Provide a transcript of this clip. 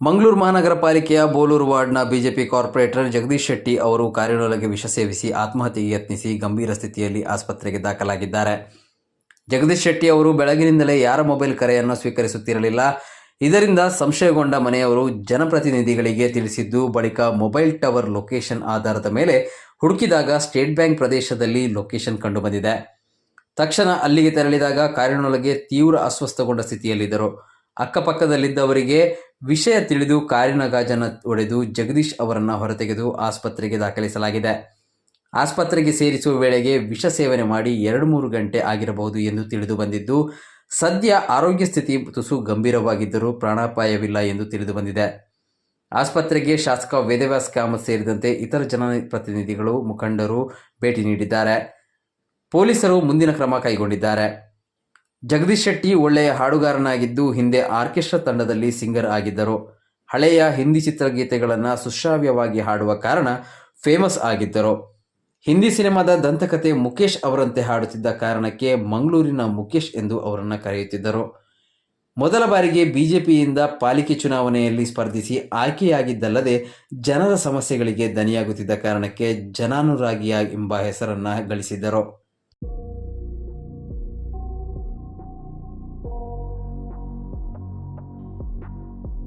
ಮಂಗಳೂರು ಮಹಾನಗರ ಪಾಲಿಕೆಯ ಬೋಲೂರು ವಾರ್ಡ್ನ ಬಿಜೆಪಿ ಕಾರ್ಪೊರೇಟರ್ ಜಗದೀಶ್ ಶೆಟ್ಟಿ ಅವರು ಕಾರಿನೊಳಗೆ ವಿಷ ಸೇವಿಸಿ ಆತ್ಮಹತ್ಯೆಗೆ ಯತ್ನಿಸಿ ಗಂಭೀರ ಸ್ಥಿತಿಯಲ್ಲಿ ಆಸ್ಪತ್ರೆಗೆ ದಾಖಲಾಗಿದ್ದಾರೆ. ಜಗದೀಶ್ ಶೆಟ್ಟಿ ಅವರು ಬೆಳಗಿನಿಂದಲೇ ಯಾರ ಮೊಬೈಲ್ ಕರೆಯನ್ನು ಸ್ವೀಕರಿಸುತ್ತಿರಲಿಲ್ಲ. ಇದರಿಂದ ಸಂಶಯಗೊಂಡ ಮನೆಯವರು ಜನಪ್ರತಿನಿಧಿಗಳಿಗೆ ತಿಳಿಸಿದ್ದು, ಬಳಿಕ ಮೊಬೈಲ್ ಟವರ್ ಲೊಕೇಶನ್ ಆಧಾರದ ಮೇಲೆ ಹುಡುಕಿದಾಗ ಸ್ಟೇಟ್ ಬ್ಯಾಂಕ್ ಪ್ರದೇಶದಲ್ಲಿ ಲೊಕೇಶನ್ ಕಂಡುಬಂದಿದೆ. ತಕ್ಷಣ ಅಲ್ಲಿಗೆ ತೆರಳಿದಾಗ ಕಾರಿನೊಳಗೆ ತೀವ್ರ ಅಸ್ವಸ್ಥಗೊಂಡ ಸ್ಥಿತಿಯಲ್ಲಿದ್ದರು. ಅಕ್ಕಪಕ್ಕದಲ್ಲಿದ್ದವರಿಗೆ ವಿಷಯ ತಿಳಿದು ಕಾರಿನ ಗಾಜನ ಒಡೆದು ಜಗದೀಶ್ ಅವರನ್ನು ಹೊರತೆಗೆದು ಆಸ್ಪತ್ರೆಗೆ ದಾಖಲಿಸಲಾಗಿದೆ. ಆಸ್ಪತ್ರೆಗೆ ಸೇರಿಸುವ ವೇಳೆಗೆ ವಿಷ ಸೇವನೆ ಮಾಡಿ ಎರಡು ಮೂರು ಗಂಟೆ ಆಗಿರಬಹುದು ಎಂದು ತಿಳಿದು ಬಂದಿದ್ದು, ಸದ್ಯ ಆರೋಗ್ಯ ಸ್ಥಿತಿ ತುಸು ಗಂಭೀರವಾಗಿದ್ದರೂ ಪ್ರಾಣಾಪಾಯವಿಲ್ಲ ಎಂದು ತಿಳಿದು ಬಂದಿದೆ. ಆಸ್ಪತ್ರೆಗೆ ಶಾಸಕ ವೇದವ್ಯಾಸ್ ಕಾಮತ್ ಸೇರಿದಂತೆ ಇತರ ಜನಪ್ರತಿನಿಧಿಗಳು ಮುಖಂಡರು ಭೇಟಿ ನೀಡಿದ್ದಾರೆ. ಪೊಲೀಸರು ಮುಂದಿನ ಕ್ರಮ ಕೈಗೊಂಡಿದ್ದಾರೆ. ಜಗದೀಶ್ ಶೆಟ್ಟಿ ಒಳ್ಳೆಯ ಹಾಡುಗಾರನಾಗಿದ್ದು ಹಿಂದೆ ಆರ್ಕೆಸ್ಟ್ರಾ ತಂಡದಲ್ಲಿ ಸಿಂಗರ್ ಆಗಿದ್ದರು. ಹಳೆಯ ಹಿಂದಿ ಚಿತ್ರಗೀತೆಗಳನ್ನು ಸುಶ್ರಾವ್ಯವಾಗಿ ಹಾಡುವ ಕಾರಣ ಫೇಮಸ್ ಆಗಿದ್ದರು. ಹಿಂದಿ ಸಿನಿಮಾದ ದಂತಕತೆ ಮುಖೇಶ್ ಅವರಂತೆ ಹಾಡುತ್ತಿದ್ದ ಕಾರಣಕ್ಕೆ ಮಂಗಳೂರಿನ ಮುಖೇಶ್ ಎಂದು ಅವರನ್ನು ಕರೆಯುತ್ತಿದ್ದರು. ಮೊದಲ ಬಾರಿಗೆ ಬಿಜೆಪಿಯಿಂದ ಪಾಲಿಕೆ ಚುನಾವಣೆಯಲ್ಲಿ ಸ್ಪರ್ಧಿಸಿ ಆಯ್ಕೆಯಾಗಿದ್ದಲ್ಲದೆ ಜನರ ಸಮಸ್ಯೆಗಳಿಗೆ ದನಿಯಾಗುತ್ತಿದ್ದ ಕಾರಣಕ್ಕೆ ಜನಾನುರಾಗಿಯ ಎಂಬ ಹೆಸರನ್ನು ಗಳಿಸಿದ್ದರು.